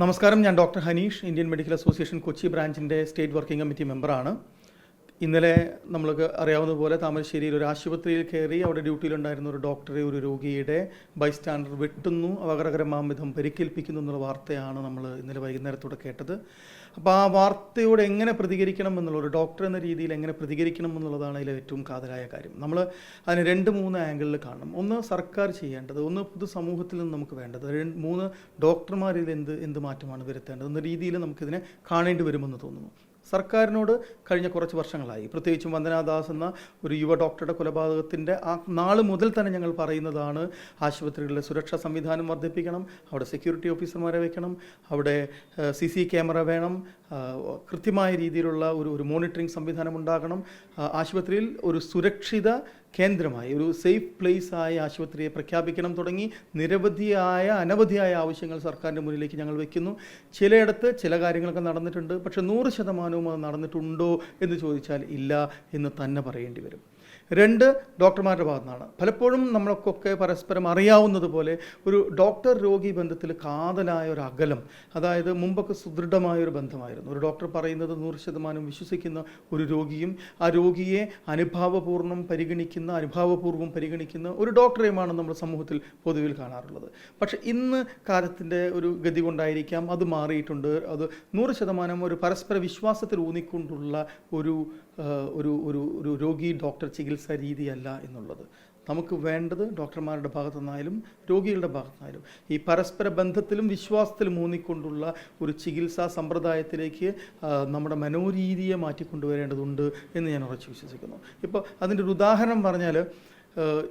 നമസ്കാരം. ഞാൻ doctor Haneesh Indian Medical Association Kochi ബ്രാഞ്ചിന്റെ state working committee മെമ്പറാണ്. ഇന്നലെ നമ്മൾക്ക് അറിയാവുന്ന പോലെ താമരശ്ശേരിയിൽ ഒരു ആശുപത്രിയിൽ കയറി അവിടെ ഡ്യൂട്ടിയിലുണ്ടായിരുന്ന ഒരു ഡോക്ടറെ ഒരു രോഗിയുടെ ബൈസ്റ്റാൻഡർ വെട്ടുന്നു അപകടകരമാം വിധം പരിക്കേൽപ്പിക്കുന്നു എന്നുള്ള വാർത്തയാണ് നമ്മൾ ഇന്നലെ വൈകുന്നേരത്തോടെ കേട്ടത്. അപ്പോൾ ആ വാർത്തയോട് എങ്ങനെ പ്രതികരിക്കണം എന്നുള്ള ഒരു ഡോക്ടർ എന്ന രീതിയിൽ എങ്ങനെ പ്രതികരിക്കണം എന്നുള്ളതാണ് അതിലെ ഏറ്റവും കാതലായ കാര്യം. നമ്മൾ അതിന് രണ്ട് മൂന്ന് ആംഗിളിൽ കാണണം. ഒന്ന് സർക്കാർ ചെയ്യേണ്ടത് ഒന്ന് പൊതുസമൂഹത്തിൽ നിന്ന് നമുക്ക് വേണ്ടത്. മൂന്ന് ഡോക്ടർമാരിൽ എന്ത് എന്ത് മാറ്റമാണ് വരുത്തേണ്ടത് എന്ന രീതിയിൽ നമുക്കിതിനെ കാണേണ്ടി വരുമെന്ന് തോന്നുന്നു. സർക്കാരിനോട് കഴിഞ്ഞ കുറച്ച് വർഷങ്ങളായി. പ്രത്യേകിച്ചും വന്ദനാദാസ് എന്ന ഒരു യുവ ഡോക്ടറുടെ കൊലപാതകത്തിന്റെ ആ നാൾ മുതൽ തന്നെ ഞങ്ങൾ പറയുന്നതാണ് ആശുപത്രികളിലെ സുരക്ഷാ സംവിധാനം വർദ്ധിപ്പിക്കണം അവിടെ സെക്യൂരിറ്റി ഓഫീസർമാരെ വെക്കണം അവിടെ സി സി ക്യാമറ വേണം കൃത്യമായ രീതിയിലുള്ള ഒരു ഒരു മോണിറ്ററിംഗ് സംവിധാനം ഉണ്ടാകണം. ആശുപത്രിയിൽ ഒരു സുരക്ഷിത കേന്ദ്രമായി ഒരു സേഫ് പ്ലേസ് ആയി ആശുപത്രിയെ പ്രഖ്യാപിക്കണം തുടങ്ങി നിരവധിയായ അനവധിയായ ആവശ്യങ്ങൾ സർക്കാരിന്റെ മുന്നിലേക്ക് ഞങ്ങൾ വയ്ക്കുന്നു ചിലയിടത്ത് ചില കാര്യങ്ങളൊക്കെ നടന്നിട്ടുണ്ട് പക്ഷേ നൂറ് ശതമാനവും അത് നടന്നിട്ടുണ്ടോ എന്ന് ചോദിച്ചാൽ ഇല്ല എന്ന് തന്നെ പറയേണ്ടി വരും. രണ്ട് ഡോക്ടർമാരുടെ ഭാഗത്തു നിന്നാണ് പലപ്പോഴും നമ്മൾക്കൊക്കെ പരസ്പരം അറിയാവുന്നതുപോലെ ഒരു ഡോക്ടർ രോഗി ബന്ധത്തിൽ കാതലായ ഒരു അകലം അതായത് മുമ്പൊക്കെ സുദൃഢമായ ഒരു ബന്ധമായിരുന്നു. ഒരു ഡോക്ടർ പറയുന്നത് നൂറ് ശതമാനം വിശ്വസിക്കുന്ന ഒരു രോഗിയും ആ രോഗിയെ അനുഭാവപൂർണം പരിഗണിക്കുന്ന അനുഭാവപൂർവം പരിഗണിക്കുന്ന ഒരു ഡോക്ടറെയുമാണ് നമ്മൾ സമൂഹത്തിൽ പൊതുവിൽ കാണാറുള്ളത്. പക്ഷേ ഇന്ന് കാലത്തിന്റെ ഒരു ഗതി കൊണ്ടായിരിക്കാം അത് മാറിയിട്ടുണ്ട്. അത് നൂറ് ശതമാനം ഒരു പരസ്പര വിശ്വാസത്തിൽ ഊന്നിക്കൊണ്ടുള്ള ഒരു ഒരു ഒരു രോഗി ഡോക്ടർ ചികിത്സാ രീതിയല്ല എന്നുള്ളത്. നമുക്ക് വേണ്ടത് ഡോക്ടർമാരുടെ ഭാഗത്തുനിന്നായാലും രോഗികളുടെ ഭാഗത്തുനിന്നായാലും ഈ പരസ്പര ബന്ധത്തിലും വിശ്വാസത്തിലും ഊന്നിക്കൊണ്ടുള്ള ഒരു ചികിത്സാ സമ്പ്രദായത്തിലേക്ക് നമ്മുടെ മനോരീതിയെ മാറ്റിക്കൊണ്ടുവരേണ്ടതുണ്ട് എന്ന് ഞാൻ ഉറച്ചു വിശ്വസിക്കുന്നു. ഇപ്പോൾ അതിന്റെ ഒരു ഉദാഹരണം പറഞ്ഞാൽ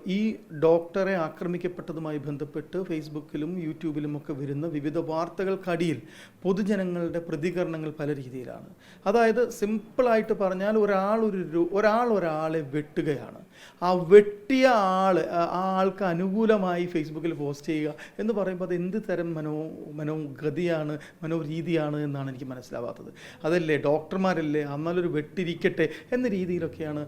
ഈ ഡോക്ടറെ ആക്രമിക്കപ്പെട്ടതുമായി ബന്ധപ്പെട്ട് ഫേസ്ബുക്കിലും യൂട്യൂബിലും ഒക്കെ വരുന്ന വിവിധ വാർത്തകൾക്കടിയിൽ പൊതുജനങ്ങളുടെ പ്രതികരണങ്ങൾ പല രീതിയിലാണ്. അതായത് സിമ്പിളായിട്ട് പറഞ്ഞാൽ ഒരാൾ ഒരു ഒരാൾ ഒരാളെ വെട്ടുകയാണ്. ആ വെട്ടിയ ആൾ ആ ആൾക്ക് അനുകൂലമായി ഫേസ്ബുക്കിൽ പോസ്റ്റ് ചെയ്യുക എന്ന് പറയുമ്പോൾ അത് എന്ത് തരം മനോ മനോഗതിയാണ് മനോരീതിയാണ് എന്നാണ് എനിക്ക് മനസ്സിലാവാത്തത്. അതല്ലേ ഡോക്ടർമാരല്ലേ അന്നാലൊരു വെട്ടിരിക്കട്ടെ എന്ന രീതിയിലൊക്കെയാണ്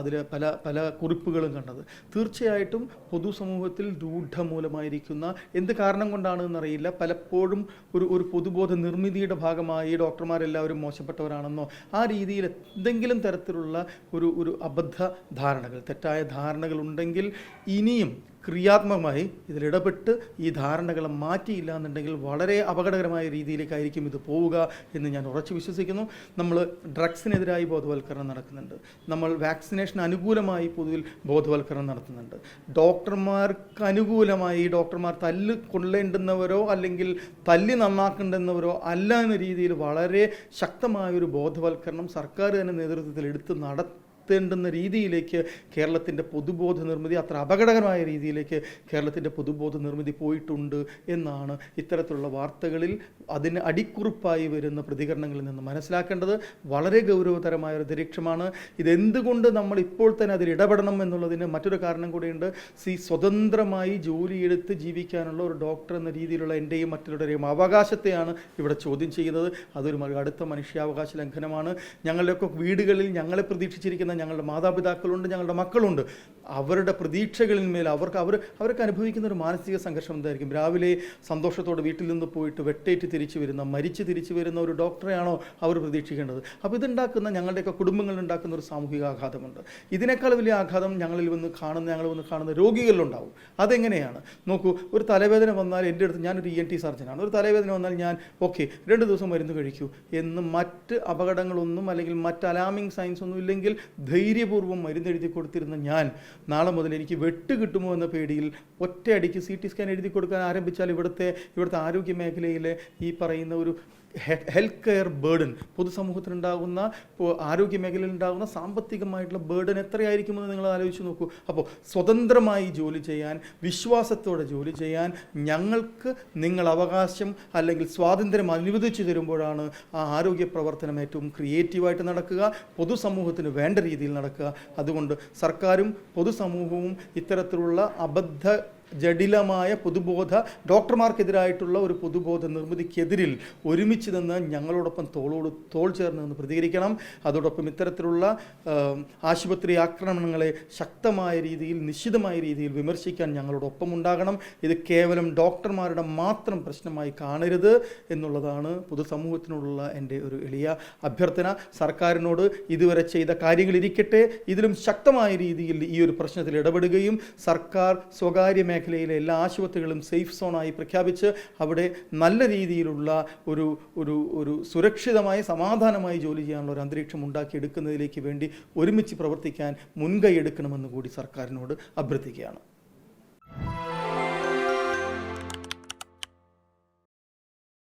അതിൽ പല പല കുറിപ്പുകളും കണ്ടത്. തീർച്ചയായിട്ടും പൊതുസമൂഹത്തിൽ രൂഢമൂലമായിരിക്കുന്ന എന്ത് കാരണം കൊണ്ടാണ് എന്നറിയില്ല. പലപ്പോഴും ഒരു ഒരു പൊതുബോധ നിർമ്മിതിയുടെ ഭാഗമായി ഡോക്ടർമാരെല്ലാവരും മോശപ്പെട്ടവരാണെന്നോ ആ രീതിയിൽ എന്തെങ്കിലും തരത്തിലുള്ള ഒരു ഒരു അബദ്ധ ധാരണകൾ തെറ്റായ ധാരണകളുണ്ടെങ്കിൽ ഇനിയും ക്രിയാത്മകമായി ഇതിലിടപെട്ട് ഈ ധാരണകളെ മാറ്റിയില്ല എന്നുണ്ടെങ്കിൽ വളരെ അപകടകരമായ രീതിയിലേക്കായിരിക്കും ഇത് പോവുക എന്ന് ഞാൻ ഉറച്ചു വിശ്വസിക്കുന്നു. നമ്മൾ ഡ്രഗ്സിനെതിരായി ബോധവൽക്കരണം നടക്കുന്നുണ്ട്. നമ്മൾ വാക്സിനേഷൻ അനുകൂലമായി പൊതുവിൽ ബോധവൽക്കരണം നടത്തുന്നുണ്ട്. ഡോക്ടർമാർക്ക് അനുകൂലമായി ഡോക്ടർമാർ തല്ല് കൊള്ളേണ്ടുന്നവരോ അല്ലെങ്കിൽ തല്ലി നന്നാക്കേണ്ടുന്നവരോ അല്ല എന്ന രീതിയിൽ വളരെ ശക്തമായ ഒരു ബോധവൽക്കരണം സർക്കാർ തന്നെ നേതൃത്വത്തിൽ എടുത്ത് നടത്തി എത്തേണ്ടുന്ന രീതിയിലേക്ക് കേരളത്തിന്റെ പൊതുബോധ നിർമ്മിതി അത്ര അപകടകരമായ രീതിയിലേക്ക് കേരളത്തിന്റെ പൊതുബോധ നിർമ്മിതി പോയിട്ടുണ്ട് എന്നാണ് ഇത്തരത്തിലുള്ള വാർത്തകളിൽ അതിന് അടിക്കുറിപ്പായി വരുന്ന പ്രതികരണങ്ങളിൽ നിന്ന് മനസ്സിലാക്കേണ്ടത്. വളരെ ഗൗരവതരമായ ഒരു നിരീക്ഷമാണ് ഇതെന്തുകൊണ്ട് നമ്മൾ ഇപ്പോൾ തന്നെ അതിൽ ഇടപെടണം എന്നുള്ളതിന് മറ്റൊരു കാരണം കൂടിയുണ്ട്. സി സ്വതന്ത്രമായി ജോലിയെടുത്ത് ജീവിക്കാനുള്ള ഒരു ഡോക്ടർ എന്ന രീതിയിലുള്ള എന്റെയും മറ്റുള്ളവരുടെയും അവകാശത്തെയാണ് ഇവിടെ ചോദ്യം ചെയ്യുന്നത്. അതൊരു അടുത്ത മനുഷ്യാവകാശ ലംഘനമാണ്. ഞങ്ങളുടെയൊക്കെ വീടുകളിൽ ഞങ്ങളെ പ്രതീക്ഷിച്ചിരിക്കുന്ന ഞങ്ങളുടെ മാതാപിതാക്കളുണ്ട് ഞങ്ങളുടെ മക്കളുണ്ട്. അവരുടെ പ്രതീക്ഷകളിന്മേൽ അവർക്ക് അവർ അവർക്ക് അനുഭവിക്കുന്ന ഒരു മാനസിക സംഘർഷം എന്തായിരിക്കും? രാവിലെ സന്തോഷത്തോടെ വീട്ടിൽ നിന്ന് പോയിട്ട് വെട്ടേറ്റ് തിരിച്ചു വരുന്ന മരിച്ച് തിരിച്ചു വരുന്ന ഒരു ഡോക്ടറെയാണോ അവർ പ്രതീക്ഷിക്കേണ്ടത്? അപ്പോൾ ഇതുണ്ടാക്കുന്ന ഞങ്ങളുടെയൊക്കെ കുടുംബങ്ങളിൽ ഉണ്ടാക്കുന്ന ഒരു സാമൂഹിക ആഘാതമുണ്ട്. ഇതിനേക്കാൾ വലിയ ആഘാതം ഞങ്ങളിൽ വന്ന് കാണുന്ന ഞങ്ങൾ വന്ന് കാണുന്ന രോഗികളിലുണ്ടാവും. അതെങ്ങനെയാണ്? നോക്കൂ ഒരു തലവേദന വന്നാൽ എന്റെ അടുത്ത് ഞാനൊരു ഇ എൻ ടി സർജനാണ്. ഒരു തലവേദന വന്നാൽ ഞാൻ ഓക്കെ രണ്ട് ദിവസം മരുന്ന് കഴിക്കൂ. എന്ന് മറ്റ് അപകടങ്ങളൊന്നും അല്ലെങ്കിൽ മറ്റ് അലാമിങ് സയൻസ് ഒന്നും ഇല്ലെങ്കിൽ ധൈര്യപൂർവം മരുന്നെഴുതി കൊടുത്തിരുന്ന ഞാൻ നാളെ മുതൽ എനിക്ക് വെട്ട് കിട്ടുമോ എന്ന പേടിയിൽ ഒറ്റയടിക്ക് സി ടി സ്കാൻ എഴുതി കൊടുക്കാൻ ആരംഭിച്ചാൽ ഇവിടുത്തെ ഇവിടുത്തെ ആരോഗ്യ മേഖലയിലെ ഈ പറയുന്ന ഒരു ഹെൽത്ത് കെയർ ബേർഡൻ പൊതുസമൂഹത്തിനുണ്ടാകുന്ന ഇപ്പോൾ ആരോഗ്യ മേഖലയിൽ ഉണ്ടാകുന്ന സാമ്പത്തികമായിട്ടുള്ള ബേർഡൻ എത്രയായിരിക്കുമെന്ന് നിങ്ങൾ ആലോചിച്ച് നോക്കൂ. അപ്പോൾ സ്വതന്ത്രമായി ജോലി ചെയ്യാൻ വിശ്വാസത്തോടെ ജോലി ചെയ്യാൻ ഞങ്ങൾക്ക് നിങ്ങൾ അവകാശം അല്ലെങ്കിൽ സ്വാതന്ത്ര്യം അനുവദിച്ചു തരുമ്പോഴാണ് ആ ആരോഗ്യ പ്രവർത്തനം ഏറ്റവും ക്രിയേറ്റീവായിട്ട് നടക്കുക പൊതുസമൂഹത്തിന് വേണ്ട രീതിയിൽ നടക്കുക. അതുകൊണ്ട് സർക്കാരും പൊതുസമൂഹവും ഇത്തരത്തിലുള്ള അബദ്ധ ജടിലമായ പൊതുബോധ ഡോക്ടർമാർക്കെതിരായിട്ടുള്ള ഒരു പൊതുബോധ നിർമ്മിതിക്കെതിരിൽ ഒരുമിച്ച് നിന്ന് ഞങ്ങളോടൊപ്പം തോളോട് തോൾ ചേർന്ന് നിന്ന് പ്രതികരിക്കണം. അതോടൊപ്പം ഇത്തരത്തിലുള്ള ആശുപത്രി ആക്രമണങ്ങളെ ശക്തമായ രീതിയിൽ നിശ്ചിതമായ രീതിയിൽ വിമർശിക്കാൻ ഞങ്ങളോടൊപ്പം ഉണ്ടാകണം. ഇത് കേവലം ഡോക്ടർമാരുടെ മാത്രം പ്രശ്നമായി കാണരുത് എന്നുള്ളതാണ് പൊതുസമൂഹത്തിനോടുള്ള എന്റെ ഒരു എളിയ അഭ്യർത്ഥന. സർക്കാരിനോട് ഇതുവരെ ചെയ്ത കാര്യങ്ങളിരിക്കട്ടെ ഇതിലും ശക്തമായ രീതിയിൽ ഈ ഒരു പ്രശ്നത്തിൽ ഇടപെടുകയും സർക്കാർ സ്വകാര്യ മേഖലയിലെ എല്ലാ ആശുപത്രികളും സേഫ് സോണായി പ്രഖ്യാപിച്ച് അവിടെ നല്ല രീതിയിലുള്ള ഒരു ഒരു ഒരു സുരക്ഷിതമായി സമാധാനമായി ജോലി ചെയ്യാനുള്ള ഒരു അന്തരീക്ഷം ഉണ്ടാക്കിയെടുക്കുന്നതിലേക്ക് വേണ്ടി ഒരുമിച്ച് പ്രവർത്തിക്കാൻ മുൻകൈ എടുക്കണമെന്ന് കൂടി സർക്കാരിനോട് അഭ്യർത്ഥിക്കുകയാണ്.